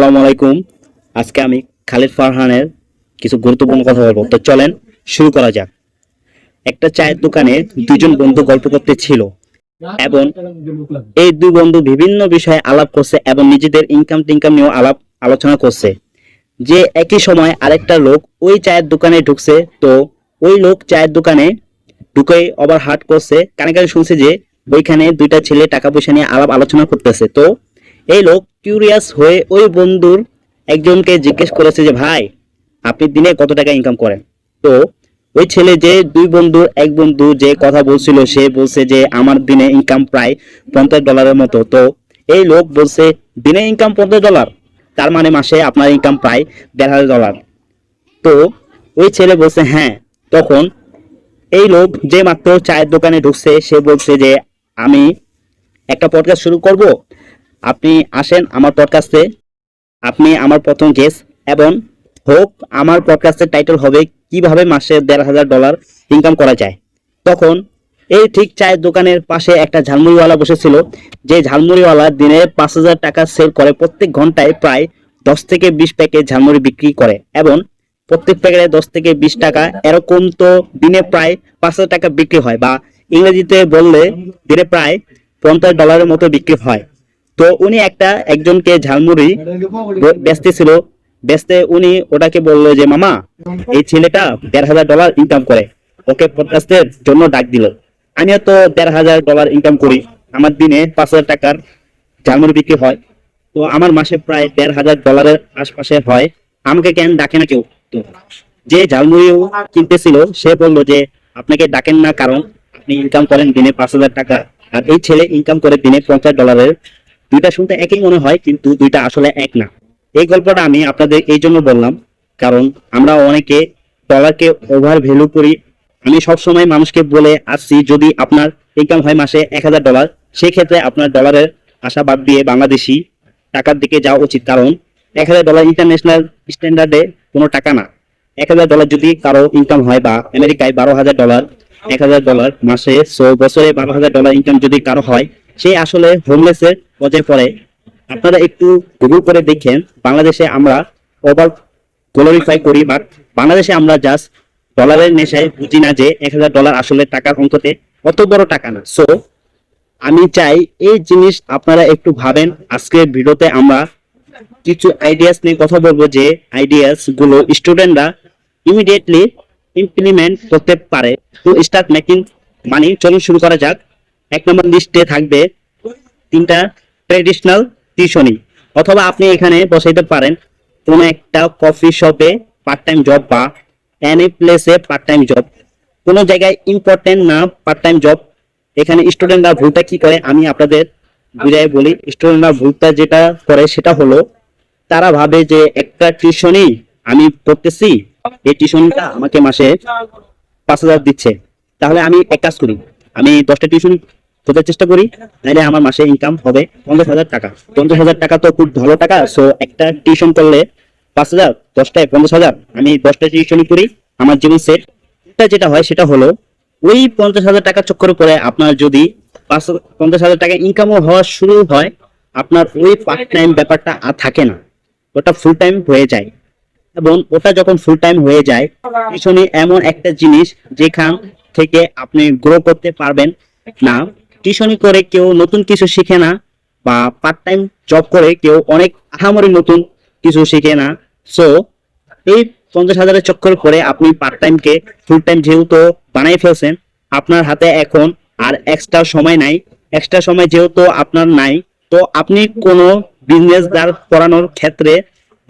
আসসালামু আলাইকুম। আজকে আমি খালিদ ফারহানের কিছু গুরুত্বপূর্ণ কথা বলব। তো চলেন শুরু করা যাক। একটা চায়ের দোকানে দুজন বন্ধু গল্প করতে ছিল এবং এই দুই বন্ধু বিভিন্ন বিষয়ে আলাপ করছে এবং নিজেদের ইনকাম টিনকাম নিয়েও আলাপ আলোচনা করছে। যে একই সময় আরেকটা লোক ওই চায়ের দোকানে ঢুকছে। তো ওই লোক চায়ের দোকানে ঢুকে ওভার হাট করছে। কানে কানে শুনছে যে ওইখানে দুইটা ছেলে টাকা পয়সা নিয়ে আলাপ আলোচনা করতেছে। তো এই লোক কিউরিয়াস হয়ে ওই বন্ধুর একজনকে জিজ্ঞেস করেছে যে, ভাই, আপনি দিনে কত টাকা ইনকাম করেন? তো ওই ছেলে যে দুই বন্ধু এক বন্ধু যে কথা বলছিল, সে বলছে যে, আমার দিনে ইনকাম প্রায় পঞ্চাশ ডলারের মতো। তো এই লোক বলছে, দিনে ইনকাম পঞ্চাশ ডলার তার মানে মাসে আপনার ইনকাম প্রায় দেড় হাজার ডলার তো ওই ছেলে বলছে হ্যাঁ। তখন এই লোক যে মাত্র চায়ের দোকানে ঢুকছে, সে বলছে যে, আমি একটা পডকাস্ট শুরু করব আপনি আসেন আমার পডকাস্টে আপনি আমার প্রথম গেস এবং হোক আমার পডকাস্টের টাইটেল হবে কীভাবে মাসে দেড় হাজার ডলার ইনকাম করা যায়। তখন এই ঠিক চায়ের দোকানের পাশে একটা ঝালমুড়িওয়ালা বসেছিল, যে ঝালমুড়িওয়ালা দিনে পাঁচ হাজার টাকা সেল করে প্রত্যেক ঘন্টায় প্রায় দশ থেকে বিশ প্যাকেট ঝালমুড়ি বিক্রি করে এবং প্রত্যেক প্যাকেটে দশ থেকে বিশ টাকা, এরকম তো দিনে প্রায় পাঁচ হাজার টাকা বিক্রি হয় বা ইংরেজিতে বললে দিনে প্রায় পঞ্চাশ ডলারের মতো বিক্রি হয়। তো উনি একটা একজনকে ঝালমুড়ি ছিল। বেচতে উনি ওটাকে বলল যে, মামা, এই ছেলেটা দেড় হাজার ডলার ইনকাম করে। ওকে পডকাস্টের জন্য ডাক দিল। আমিও তো দেড় হাজার ডলার ইনকাম করি। আমার দিনে পাঁচ হাজার টাকার ঝালমুড়ি বিক্রি হয়। তো আমার মাসে প্রায় দেড় হাজার ডলারের আশপাশে হয়। আমাকে কেন ডাকে না কেউ? তো যে ঝালমুড়িও কিনতেছিল, সে বলল যে, আপনাকে ডাকেন না, কারণ আপনি ইনকাম করেন দিনে পাঁচ হাজার টাকা। আর এই ছেলে ইনকাম করে দিনে পঞ্চাশ ডলারের দুইটা শুনতে একই মনে হয়, কিন্তু দুইটা আসলে এক না। এই গল্পটা আমি আপনাদের এই জন্য বললাম, কারণ আমরা অনেকে ডলারকে ওভার ভ্যালু করি। আমি সবসময় মানুষকে বলে আসছি, যদি আপনার ইনকাম হয় মাসে এক হাজার ডলার সেক্ষেত্রে আপনার ডলারের আশা বাদ দিয়ে বাংলাদেশি টাকার দিকে যাওয়া উচিত, কারণ এক হাজার ডলার ইন্টারন্যাশনাল স্ট্যান্ডার্ডে কোনো টাকা না। এক হাজার ডলার যদি কারও ইনকাম হয় বা আমেরিকায় বারো হাজার ডলার এক হাজার ডলার মাসে সো বছরে বারো হাজার ডলার ইনকাম যদি কারও হয়, সে আসলে হোমলেসের পর্যায়ে পড়ে আপনারা একটু গুগল করে দেখেন, বাংলাদেশে আমরা ওভার গ্লোরিফাই করি বাট বাংলাদেশে আমরা জাস্ট ডলারের নেশায় বুঝি না যে এক হাজার ডলার আসলে টাকার অঙ্কতে অত বড় টাকা না। সো আমি চাই এই জিনিস আপনারা একটু ভাবেন, আজকের ভিডিওতে আমরা কিছু আইডিয়াস নিয়ে কথা বলব যে আইডিয়াসগুলো স্টুডেন্টরা ইমিডিয়েটলি ইমপ্লিমেন্ট করতে পারে। টু স্টার্ট মেকিং মানি চলুন শুরু করা যাক। এক নম্বর লিস্টে থাকবে তিনটা ট্রেডিশনাল টিউশনি অথবা আপনি এখানে বসাইতে পারেন, কোনো একটা কফি শপে পার্ট টাইম জব বা এনি প্লেসে পার্ট টাইম জব কোনো জায়গায় ইম্পর্টেন্ট না পার্ট টাইম জব এখানে স্টুডেন্টরা ভুলটা কি করে? আমি আপনাদের বুঝাই বলি স্টুডেন্টরা ভুলটা যেটা করে সেটা হলো, তারা ভাবে যে একটা টিউশনই আমি করতেছি এই টিউশনটা আমাকে মাসে পাঁচ হাজার দিচ্ছে। তাহলে আমি এক কাজ করি, আমি দশটা টিউশন খোঁজার চেষ্টা করি তাহলে আমার মাসে ইনকাম হবে পঞ্চাশ হাজার টাকা। পঞ্চাশ হাজার টাকা তো খুব ভালো টাকা সো একটা টিউশন করলে পাঁচ হাজার, দশটায় পঞ্চাশ হাজার। আমি দশটা টিউশনই করি, আমার জীবন সেট যেটা হয়, সেটা হলো, ওই পঞ্চাশ হাজার টাকা চক্কর পরে আপনার যদি পাঁচ, পঞ্চাশ হাজার টাকা ইনকামও হওয়া শুরু হয়, আপনার ওই পার্ট টাইম ব্যাপারটা আর থাকে না। ওটা ফুল টাইম হয়ে যায়। এবং ওটা যখন ফুল টাইম হয়ে যায় টিউশনি এমন একটা জিনিস যেখান থেকে আপনি গ্রো করতে পারবেন না। টিউশনি করে কেউ নতুন কিছু শিখে না বা পার্ট টাইম জব করে কেউ অনেক আহামরি নতুন কিছু শিখে না। সো এই পঞ্চাশ হাজারের চক্কর করে আপনি পার্ট টাইমকে ফুল টাইম যেহেতু বানাই ফেলছেন, আপনার হাতে এখন আর এক্সট্রা সময় নাই। এক্সট্রা সময় যেহেতু আপনার নাই, তো আপনি কোনো বিজনেস দাঁড় করানোর ক্ষেত্রে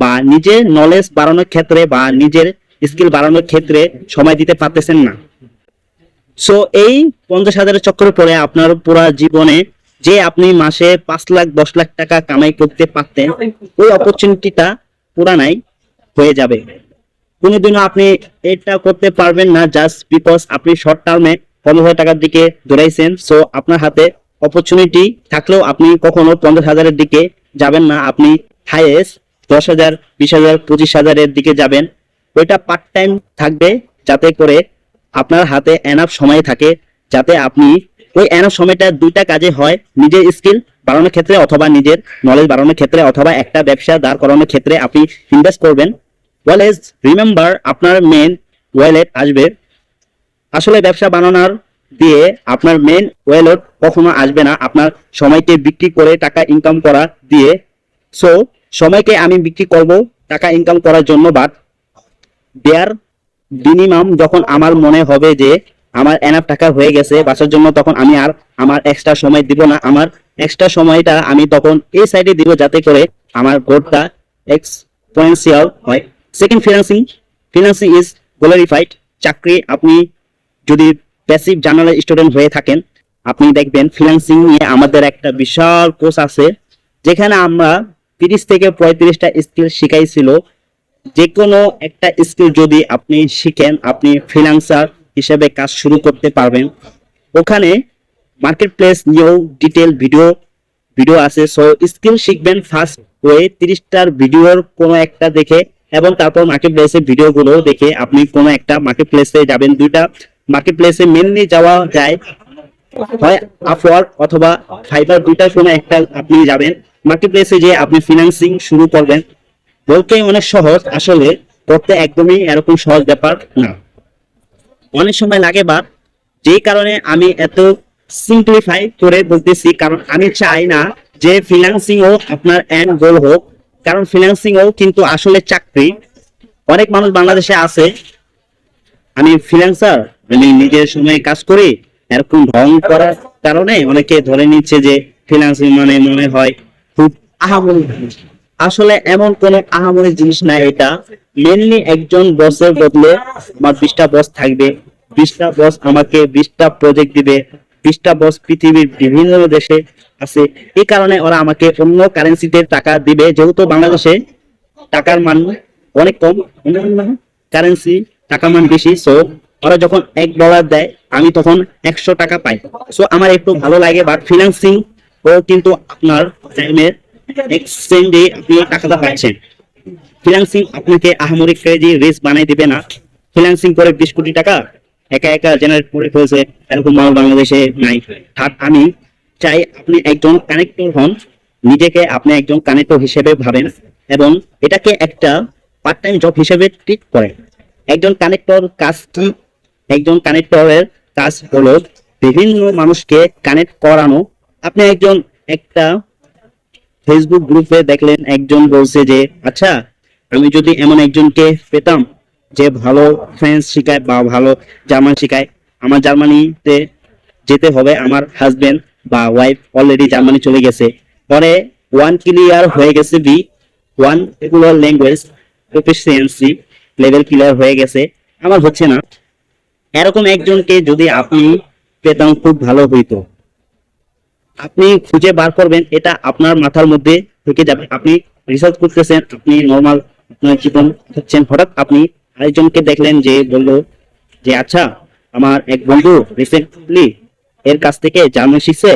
বা নিজের নলেজ বাড়ানোর ক্ষেত্রে বা নিজের স্কিল বাড়ানোর ক্ষেত্রে সময় দিতে পারতেছেন না। সো এই পঞ্চাশ হাজারের চক্করে পরে আপনার পুরো জীবনে যে আপনি মাসে পাঁচ লাখ, দশ লাখ টাকা কামাই করতে পারতেন, ওই অপরচুনিটিটা পুরা নাই, হয়ে যাবে। কোনোদিনও আপনি এটা করতে পারবেন না জাস্ট বিকজ আপনি শর্ট টার্মে পনেরো হাজার টাকার দিকে দৌড়াইছেন। সো আপনার হাতে অপরচুনিটি থাকলেও আপনি কখনো পঞ্চাশ হাজারের দিকে যাবেন না। আপনি হাইয়েস্ট দশ হাজার, বিশ হাজার, পঁচিশ হাজারের দিকে যাবেন। ওইটা পার্ট টাইম থাকবে, যাতে করে আপনার হাতে এনাফ সময় থাকে যাতে আপনি ওই এনাফ সময়টা দুইটা কাজে হয়, নিজের স্কিল বাড়ানোর ক্ষেত্রে অথবা নিজের নলেজ বাড়ানোর ক্ষেত্রে অথবা একটা ব্যবসা দাঁড় করানোর ক্ষেত্রে আপনি ইনভেস্ট করবেন। ওয়েল এজ রিমেম্বার আপনার মেন ওয়েলেট আসবে। আসলে ব্যবসা বানানোর দিয়ে আপনার মেন ওয়েলট কখনো আসবে না। আপনার সময়কে বিক্রি করে টাকা ইনকাম করা দিয়ে। সো সময়কে আমি বিক্রি করব টাকা ইনকাম করার জন্য বাট দেয়ার মিনিমাম যখন আমার মনে হবে যে আমার এনাফ টাকা হয়ে গেছে বাঁচার জন্য, তখন আমি আর আমার এক্সট্রা সময় দিব না। আমার এক্সট্রা সময়টা আমি তখন এই সাইডে দিব যাতে করে আমার গোটটা এক্সপোনেন্সিয়াল হয়। Second financing financing is glorified চাকরি আপনি যদি প্যাসিভ জার্নাল স্টুডেন্ট হয়ে থাকেন, আপনি দেখবেন ফিনান্সিং নিয়ে আমাদের একটা বিশাল কোর্স আছে, যেখানে আমরা তিরিশ থেকে পঁয়ত্রিশটা স্কিল শিখাইছিল। যে কোনো একটা স্কিল যদি আপনি শিখেন, আপনি ফ্রিল্যান্সার হিসেবে কাজ শুরু করতে পারবেন। ওখানে মার্কেট প্লেস নিয়েও ডিটেল ভিডিও ভিডিও আছে। সো স্কিল শিখবেন ফার্স্ট ওয়ে তিরিশটার ভিডিওর কোনো একটা দেখে এবং তারপর মার্কেট প্লেসের ভিডিওগুলো দেখে আপনি কোনো একটা মার্কেট প্লেসে যাবেন। দুইটা মার্কেট প্লেসে মেনলি যাওয়া যায়। হয় আপওয়ার্ক অথবা ফাইবার দুইটা কোনো একটা আপনি যাবেন। মার্কেট প্লেসে যে আপনি ফিনান্সিং শুরু করবেন। বলতে অনেক সহজ, আসলে করতে একদমই এরকম সহজ ব্যাপার না অনেক সময় লাগে বা যেই কারণে আমি এত সিম্পলিফাই করে বলতেছি, কারণ আমি চাই না যে ফিনান্সিং ও আপনার এন্ড গোল হোক, কারণ ফিনান্সিং ও কিন্তু আসলে চাকরি অনেক মানুষ বাংলাদেশে আছে, আমি ফ্রিল্যান্সার আমি নিজের সময়ে কাজ করি, এরকম ঢং করার কারণে অনেকে ধরে নিচ্ছে যে ফ্রিল্যান্সিং মানে মনে হয় খুব আহামরি। আসলে এমন কোন আহামরি জিনিস না এটা। মেনলি একজন বসের বদলে আমার বিশটা বস থাকবে। বিশটা বস আমাকে বিশটা প্রজেক্ট দিবে। বিশটা বস পৃথিবীর বিভিন্ন দেশে আছে। এই কারণে ওরা আমাকে অন্য কারেন্সিতে টাকা দিবে। যেহেতু বাংলাদেশে টাকার মান অনেক কম কারেন্সি টাকার মান বেশি সো ওরা যখন এক ডলার দেয়, আমি তখন একশো টাকা পাই। সো আমার একটু ভালো লাগে বাট ফিনান্সিং ও কিন্তু আপনার টাইমের এক্সচেঞ্জে আপনি টাকাটা পাচ্ছেন। আপনাকে ক্রেজি দিবে না। করে বিশ কোটি টাকা একা একা জেনারেট করে ফেলছে, এরকম মানুষ বাংলাদেশে নাই। আমি চাই আপনি একজন কানেক্টর হন, নিজেকে আপনি একজন কানেক্টর হিসেবে ভাবেন এবং এটাকে একটা পার্ট টাইম জব হিসেবে ট্রিট করেন। একজন কানেক্টর কাজ, একজন কানেক্টরের কাজ হলো বিভিন্ন মানুষকে কানেক্ট করানো। আপনি একজন একটা ফেসবুক গ্রুপে দেখলেন একজন বলছে যে আচ্ছা আমি যদি এমন একজনকে পেতাম যে ভালো ফ্রেঞ্চ শিখায় বা ভালো জার্মান শিখায়, আমার জার্মানিতে যেতে হবে আমার হাজবেন্ড বা ওয়াইফ অলরেডি জার্মানি চলে গেছে। পরে ওয়ান ক্লিয়ার হয়ে গেছে B one regular language proficiency level clear হয়ে গেছে। আমার হচ্ছে না। এরকম একজনকে যদি আপনি পেতাম খুব ভালো হইতো। আপনি খুঁজে বার করবেন, এটা আপনার মাথার মধ্যে থেকে যাবে। আপনি রিসার্চ করতেছেন, আপনি নর্মাল জীবন হচ্ছেন হঠাৎ আপনি আরেকজনকে দেখলেন যে বলল যে আচ্ছা আমার এক বন্ধু রিসেন্টলি এর কাছ থেকে জার্মান শিখছে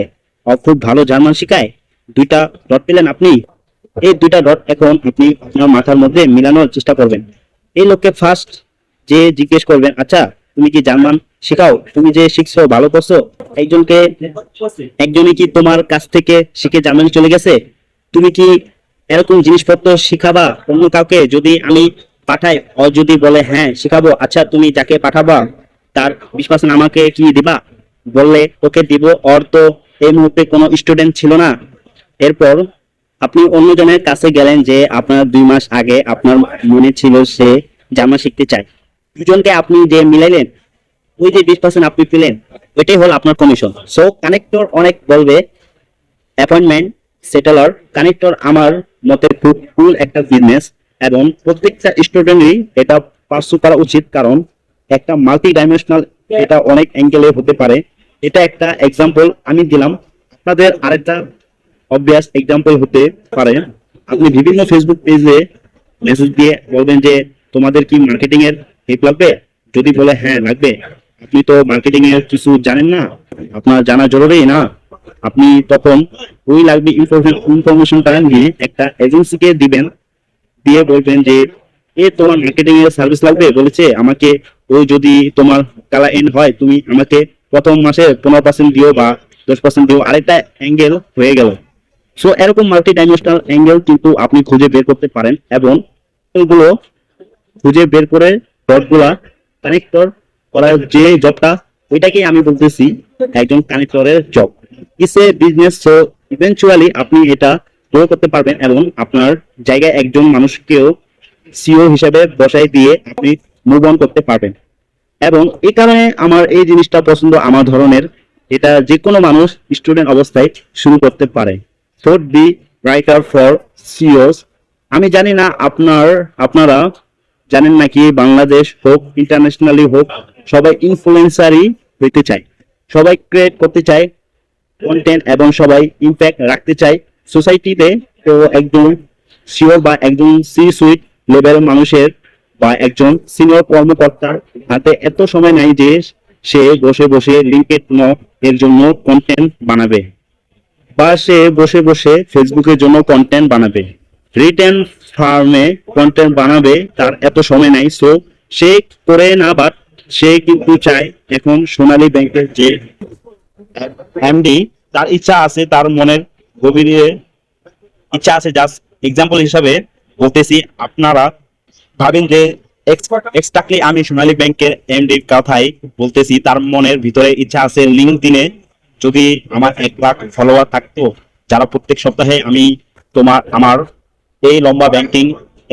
খুব ভালো জার্মান শিখায়। দুইটা ডট পেলেন আপনি। এই দুইটা ডট এখন আপনি আপনার মাথার মধ্যে মিলানোর চেষ্টা করবেন। এই লোককে ফার্স্ট যে জিজ্ঞেস করবেন আচ্ছা তুমি কি জার্মান? শেখাও। তুমি যে শিখছো, ভালো করছ, একজনকে একজনে কি তোমার কাছ থেকে শিখে জার্মানি চলে গেছে? তুমি কি এরকম জিনিসপত্র শিখাবা অন্য কাউকে? যদি আমি পাঠাই, ও যদি বলে হ্যাঁ শিখাবো আচ্ছা তুমি যাকে পাঠাবা, তার বিশ পার্সেন্ট আমাকে কি দিবা? বললে, ওকে দিব। ওর তো এই মুহূর্তে কোনো স্টুডেন্ট ছিল না। এরপর আপনি অন্যজনের কাছে গেলেন যে আপনার দুই মাস আগে আপনার মনে ছিল সে জামা শিখতে চায়। দুজনকে আপনি যে মিলাইলেন, ওই যে বিশ পার্সেন্ট আপনি পেলেন ওইটাই হল আপনার কমিশন সো কানেক্টর অনেক বলবে অ্যাপয়েন্টমেন্ট সেটেলার কানেক্টর আমার মতে খুব কুল একটা বিজনেস এবং প্রত্যেকটা স্টুডেন্টই এটা পার্সু করা উচিত কারণ একটা মাল্টি ডাইমেনশনাল এটা অনেক অ্যাঙ্গেলে হতে পারে। এটা একটা এক্সাম্পল আমি দিলাম। আপনাদের আরেকটা অবভিয়াস এক্সাম্পল হতে পারে। আপনি বিভিন্ন ফেসবুক পেজে মেসেজ দিয়ে বলবেন যে, তোমাদের কি মার্কেটিং এর হেল্প লাগবে? যদি বলে হ্যাঁ লাগবে। আপনি তো মার্কেটিং এর কিছু জানেন না। আপনার জানা জরুরি না। আপনি তখন ওই লাগবে ইনফরমেশনটা নিয়ে একটা এজেন্সিকে দিবেন। দিয়ে বলবেন যে, এ, তোমার মার্কেটিং এর সার্ভিস লাগবে? বলেছে, আমাকে ওই যদি তোমার কালা এন্ড হয়, তুমি আমাকে প্রথম মাসে পনেরো পার্সেন্ট দিও বা দশ পার্সেন্ট দিও। আরেকটা অ্যাঙ্গেল হয়ে গেল। সো এরকম মাল্টি ডাইমেনশনাল অ্যাঙ্গেল কিন্তু আপনি খুঁজে বের করতে পারেন এবং এগুলো খুঁজে বের করে ডটগুলা কানেক্টর করার যে জবটা ওইটাকেই আমি বলতেছি একজন কানেক্টরের জব বিজনেস সো আপনি এটা গ্রো করতে পারবেন এবং আপনার জায়গায় একজন মানুষকেও সিও বসাই দিয়ে আপনি মুভ অন করতে পারবেন। এবং এই কারণে আমার এই জিনিসটা পছন্দ আমার ধরনের, এটা যে কোনো মানুষ স্টুডেন্ট অবস্থায় শুরু করতে পারে। Fort be writer for CEOs আমি জানি না আপনার, আপনারা জানেন নাকি, বাংলাদেশ হোক ইন্টারন্যাশনালি হোক, সবাই ইনফ্লুয়েন্সারই হইতে চায়। সবাই ক্রিয়েট করতে চায় কন্টেন্ট এবং সবাই ইম্প্যাক্ট রাখতে চায়। সোসাইটিতে তো একজন শিওর বা একজন সি সুইট লেভেল মানুষের বা একজন সিনিয়র কর্মকর্তার হাতে এত সময় নাই যে সে বসে বসে লিঙ্কেড এর জন্য কন্টেন্ট বানাবে বা সে বসে বসে ফেসবুকের জন্য কন্টেন্ট বানাবে। রিটেন ফার্মে কন্টেন্ট বানাবে, তার এত সময় নাই। সো সে করে না বাট সে কিন্তু চায় এখন সোনালী ব্যাংকের যে এমডি তার ইচ্ছা আছে, তার মনের গভীরে ইচ্ছা আছে। জাস্ট এক্সাম্পল হিসাবে বলতেছি, আপনারা ভাবেন যে এক্সট্রাক্টলি আমি সোনালী ব্যাংকের এমডির কথাই বলতেছি, তার মনের ভিতরে ইচ্ছা আছে। লিঙ্ক দিনে যদি আমার এক লাখ ফলোয়ার থাকতো, যারা প্রত্যেক সপ্তাহে আমি তোমার, আমার এই লম্বা ব্যাংকিং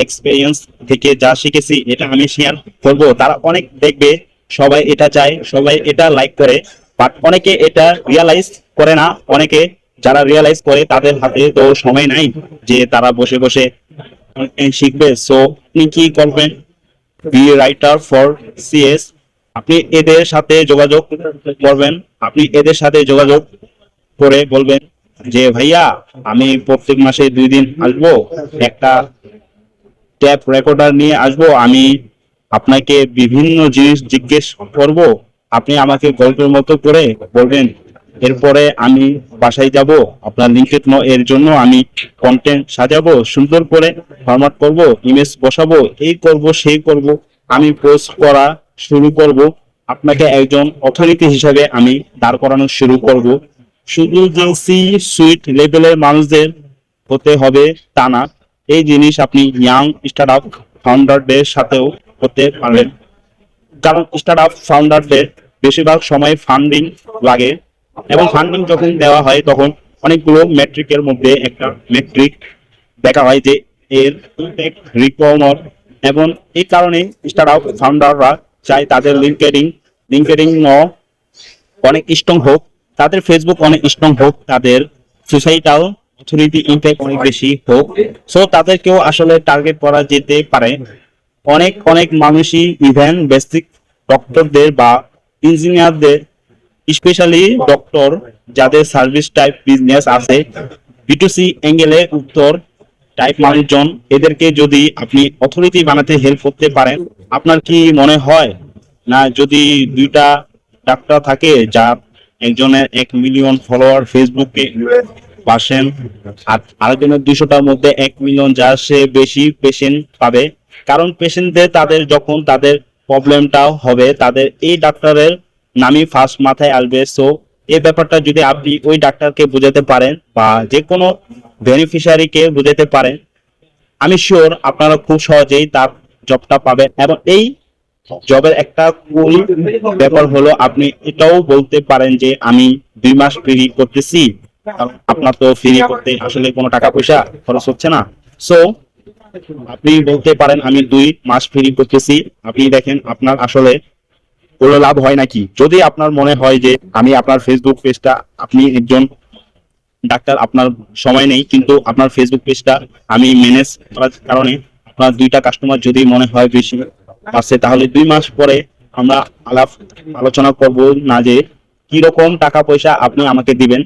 এক্সপিরিয়েন্স থেকে যা শিখেছি, এটা আমি শেয়ার করব। তারা অনেক দেখবে, সবাই এটা চায়, সবাই এটা লাইক করে। বাট অনেকে এটা রিয়ালাইজ করে না। অনেকে যারা রিয়ালাইজ করে, তাদের হাতে তো সময় নাই যে তারা বসে বসে শিখবে। সো আপনি কি করবেন? বি রাইটার ফর সিএস আপনি এদের সাথে যোগাযোগ করবেন। আপনি এদের সাথে যোগাযোগ করে বলবেন। যে, ভাইয়া, আমি প্রত্যেক মাসে দুই দিন আসব, একটা ট্যাপ রেকর্ডার নিয়ে আসব, আমি আপনাকে বিভিন্ন জিনিস জিজ্ঞেস করব, আপনি আমাকে গল্পের মতো করে বলবেন। এরপরে আমি বাসায় যাব, আপনার লিঙ্কেড এর জন্য আমি কন্টেন্ট সাজাবো, সুন্দর করে ফরম্যাট করব ইমেজ বসাবো, এই করব, সেই করব, আমি পোস্ট করা শুরু করব। আপনাকে একজন অথরিটি হিসাবে আমি দাঁড় করানো শুরু করব। শুধু যে সি সুইট লেভেলের মানুষদের হতে হবে তা না। এই জিনিস আপনি ইয়াং স্টার্ট আপ ফাউন্ডারদের সাথেও করতে পারবেন। কারণ স্টার্ট আপ ফাউন্ডারদের বেশিরভাগ সময় ফান্ডিং লাগে এবং ফান্ডিং যখন দেওয়া হয়, তখন অনেকগুলো মেট্রিকের মধ্যে একটা মেট্রিক দেখা হয় যে এর রিকভার এবং এই কারণে স্টার্ট আপ ফাউন্ডাররা চায় তাদের লিঙ্কেডিং লিঙ্কেডিং অনেক স্ট্রং হোক। তাদের ফেসবুক অনেক স্ট্রং হোক, তাদের সোসাইটাল অথরিটি ইম্প্যাক্ট অনেক বেশি হোক। সো তাদেরকেও আসলে টার্গেট করা যেতে পারে। অনেক অনেক মানুষই ইভেন বেসিক ডক্টরদের বা ইঞ্জিনিয়ারদের স্পেশালি ডক্টর যাদের সার্ভিস টাইপ বিজনেস আছে বিটুসি অ্যাঙ্গেলে উত্তর টাইপ মানুষজন, এদেরকে যদি আপনি অথরিটি বানাতে হেল্প করতে পারেন, আপনার কি মনে হয়? না, যদি দুইটা ডাক্তার থাকে, যার একজনের এক মিলিয়ন ফলোয়ার ফেসবুকে পার্সেন্ট আর আরেকজনের দুইশোটার মধ্যে এক মিলিয়ন যার সে বেশি পেশেন্ট পাবে। কারণ পেশেন্টদের তাদের যখন তাদের প্রবলেমটাও হবে, তাদের এই ডাক্তারের নামই ফার্স্ট মাথায় আসবে। সো এই ব্যাপারটা যদি আপনি ওই ডাক্তারকে বুঝাতে পারেন বা যে কোনো বেনিফিশিয়ারিকে বুঝাতে পারেন, আমি শিওর আপনারা খুব সহজেই তার জবটা পাবেন। এবং এই জবের একটা কুল ব্যাপার হলো, আপনি এটাও বলতে পারেন যে আমি দুই মাস ফ্রি করতেছি। আপনার তো ফ্রি করতে আসলে কোনো টাকা পয়সা খরচ হচ্ছে না। সো আপনি বলতে পারেন, আমি দুই মাস ফ্রি করতেছি। আপনি দেখেন, আপনার আসলে কোনো লাভ হয় নাকি? যদি আপনার মনে হয় যে আমি আপনার ফেসবুক পেজটা আপনি একজন ডাক্তার, আপনার সময় নেই, কিন্তু আপনার ফেসবুক পেজটা আমি ম্যানেজ করার কারণে আপনার দুইটা কাস্টমার যদি মনে হয় বেশি আছে তাহলে দুই মাস পরে আমরা আলাপ আলোচনা করব না যে কি রকম টাকা পয়সা আপনি আমাকে দিবেন।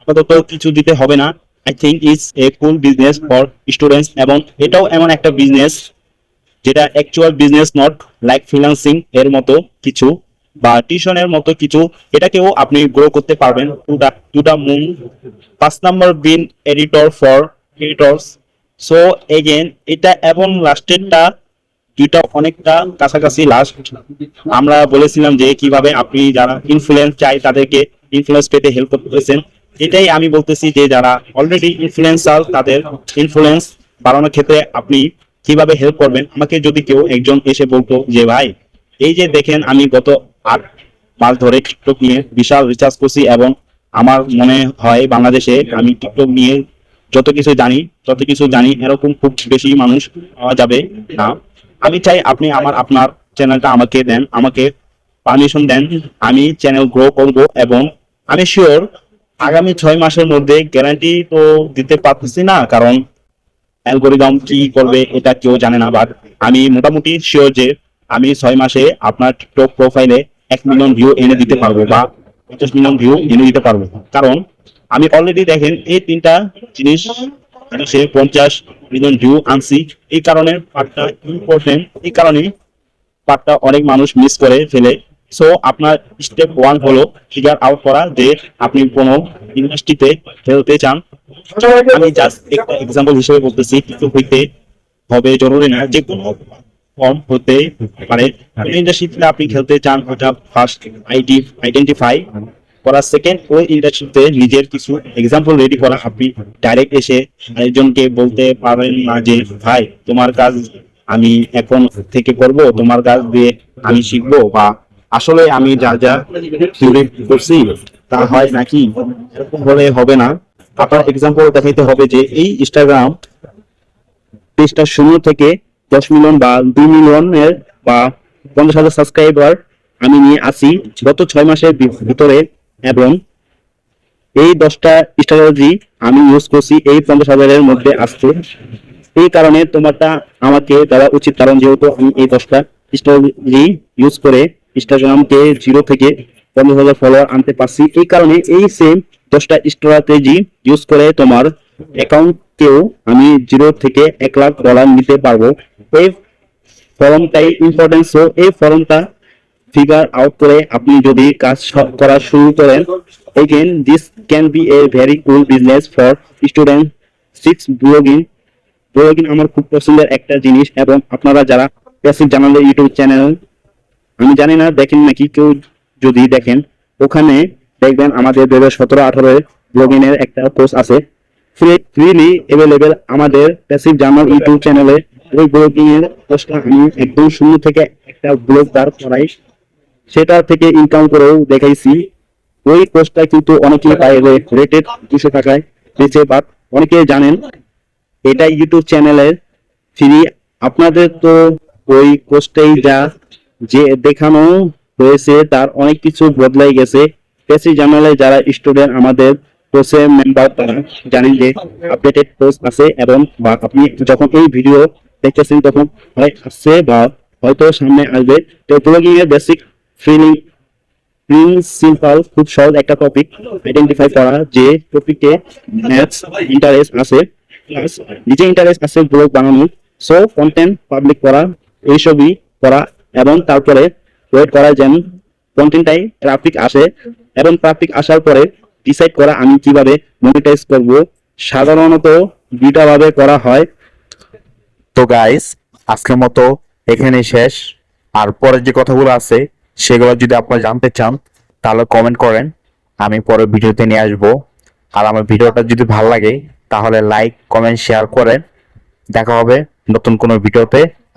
আপাতত কিছু দিতে হবে না। I think is a cool business for students এবং এটাও এমন একটা বিজনেস যেটা actual business not like freelancing এর মতো কিছু বা টিউশনের মতো কিছু। এটাকেও আপনি গ্রো করতে পারবেন। টুটা টুটা মুন পাঁচ number bin editor for editors so again এটা এবং লাস্টেরটা দুইটা অনেকটা কাছাকাছি লাস্ট আমরা বলেছিলাম যে কীভাবে আপনি যারা ইনফ্লুয়েন্স চাই তাদেরকে ইনফ্লুয়েন্স পেতে হেল্প করতেছেন এটাই আমি বলতেছি যে যারা অলরেডি ইনফ্লুয়েন্সার তাদের ইনফ্লুয়েন্স বাড়ানোর ক্ষেত্রে আপনি কীভাবে হেল্প করবেন? আমাকে যদি কেউ একজন এসে বলতো যে, ভাই, এই যে দেখেন আমি গত আট মাস ধরে টিকটক নিয়ে বিশাল রিচার্জ করছি এবং আমার মনে হয় বাংলাদেশে আমি টিকটক নিয়ে যত কিছু জানি, তত কিছু জানি, এরকম খুব বেশি মানুষ পাওয়া যাবে না। আমি চাই আপনি আমার আপনার চ্যানেলটা আমাকে দেন আমাকে পারমিশন দেন। আমি চ্যানেল গ্রো করব এবং আমি শিওর আগামী ছয় মাসের মধ্যে গ্যারান্টি তো দিতে পারতেছি না কারণ অ্যালগোরিদম কি করবে এটা কেউ জানে না। বাট আমি মোটামুটি শিওর যে আমি ছয় মাসে আপনার টিকটক প্রোফাইলে এক মিলিয়ন ভিউ এনে দিতে পারব বা পঞ্চাশ মিলিয়ন ভিউ এনে দিতে পারব। কারণ আমি অলরেডি দেখেন এই তিনটা জিনিস সে পঞ্চাশ মিলিয়ন ভিউ আনছি। এই কারণে পার্টটা ইম্পর্টেন্ট এই কারণে পার্টটা অনেক মানুষ মিস করে ফেলে। সো আপনার স্টেপ ওয়ান হলো ফিগার আউট করা যে আপনি কোনো ইন্ডাস্ট্রিতে খেলতে চান। আমি জাস্ট একটা এক্সাম্পল হিসেবে বলতেছি কিছু হইতে হবে, জরুরি না, যে কোনো ফর্ম হতে পারে। ইন্ডাস্ট্রিতে আপনি খেলতে চান, ওটা ফার্স্ট আইডি আইডেন্টিফাই করা সেকেন্ড ওই ইন্ডাস্ট্রিতে নিজের কিছু এক্সাম্পল রেডি করা আপনি ডাইরেক্ট এসে আরেকজনকে বলতে পারেন না যে, ভাই, তোমার কাজ আমি এখন থেকে করব, তোমার কাজ দিয়ে আমি শিখব বা আসলে আমি যা যা করছি, তা হয় নাকি? হলে হবে না। আপনার এক্সাম্পল দেখাইতে হবে যে, এই ইনস্টাগ্রাম পেজটা শূন্য থেকে দশ মিলিয়ন বা দুই মিলিয়নের বা পঞ্চাশ হাজার সাবস্ক্রাইবার আমি নিয়ে আসি। গত ছয় মাসের ভিতরে এবং এই দশটা স্ট্র্যাটেজি আমি ইউজ করছি এই পঞ্চাশ হাজারের মধ্যে আসতে এই কারণে তোমারটা আমাকে দেওয়া উচিত, কারণ যেহেতু আমি এই দশটা স্ট্র্যাটেজি ইউজ করে ইনস্টাগ্রামকে জিরো থেকে পঞ্চাশ হাজার ফলোয়ার আনতে পারছি। এই কারণে এই সেম দশটা স্ট্র্যাটেজি ইউজ করে তোমার অ্যাকাউন্টকেও আমি জিরো থেকে এক লাখ ডলার নিতে পারব। এই ফর্মটাই ইম্পর্টেন্স এই ফর্মটা ফিগার আউট করে আপনি যদি কাজ করা শুরু করেন again this can be a very cool business for student six blogging blogging আমার খুব পছন্দের একটা জিনিস এবং আপনারা যারা প্যাসিভ জানালে ইউটিউব চ্যানেল আমি জানি না, দেখেন নাকি কেউ যদি দেখেন, ওখানে দেখবেন আমাদের দু হাজার সতেরো আঠারো ব্লগিং এর একটা কোর্স আছে। ফ্রিলি অ্যাভেলেবেল আমাদের প্যাসিভ জার্নাল ইউটিউব চ্যানেলে ওই ব্লগিং এর কোর্সটা আমি একদম শূন্য থেকে একটা ব্লগ দাঁড় করাই। সেটা থেকে ইনকাম করেও দেখাইছি। ওই কোর্সটা কিন্তু অনেকেই পায় রেটেড দুশো টাকায় বেচে বাট অনেকে জানেন, এটা ইউটিউব চ্যানেলের ফ্রি আপনাদের তো ওই কোর্সটাই যা যে দেখানো হয়েছে, তার অনেক কিছু বদলাই গেছে। পেসি জানালে যারা স্টুডেন্ট আমাদের কোর্সে মেম্বার তারা জানেন যে আপডেটেড কোর্স আছে এবং বা আপনি যখন এই ভিডিও দেখতেছেন, তখন হয় আসছে বা হয়তো সামনে আসবে। তো ব্লগিং এর বেসিক ফিলিং প্রিন্সিপাল খুব সহজ একটা টপিক আইডেন্টিফাই করা যে টপিকে ম্যাথস ইন্টারেস্ট আছে প্লাস নিজে ইন্টারেস্ট আছে ব্লগ বানানো সো কন্টেন্ট পাবলিক করা এইসবই করা, এবং তারপরে ওয়েট করা যেন কন্টেন্টটাই ট্রাফিক আসে, এবং ট্রাফিক আসার পরে ডিসাইড করা আমি কীভাবে মনিটাইজ করব। সাধারণত দুইটা ভাবে করা হয়। তো গাইস আজকের মতো এখানেই শেষ। আর পরে যে কথাগুলো আছে সেগুলো যদি আপনারা জানতে চান, তাহলে কমেন্ট করেন। আমি পরে ভিডিওতে নিয়ে আসব। আর আমার ভিডিওটা যদি ভালো লাগে, তাহলে লাইক কমেন্ট শেয়ার করেন। দেখা হবে নতুন কোনো ভিডিওতে।